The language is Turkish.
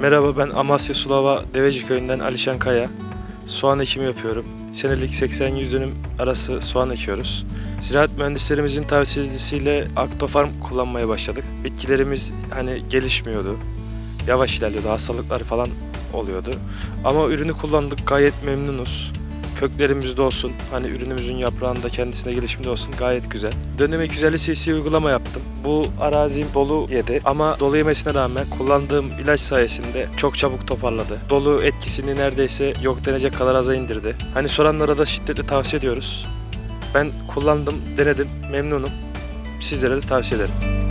Merhaba ben Amasya Sulava Deveci köyünden Alişan Kaya. Soğan ekimi yapıyorum. Senelik 80-100 dönüm arası soğan ekiyoruz. Ziraat mühendislerimizin tavsiyesiyle Aktofarm kullanmaya başladık. Bitkilerimiz hani gelişmiyordu. Yavaş ilerliyordu, hastalıklar falan oluyordu. Ama ürünü kullandık, gayet memnunuz. Köklerimizde olsun, hani ürünümüzün yaprağında kendisine gelişimde olsun gayet güzel. Dönüm 250 cc uygulama yaptım. Bu arazim dolu yedi ama dolu yemesine rağmen kullandığım ilaç sayesinde çok çabuk toparladı. Dolu etkisini neredeyse yok denecek kadar aza indirdi. Hani soranlara da şiddetle tavsiye ediyoruz. Ben kullandım, denedim, memnunum. Sizlere de tavsiye ederim.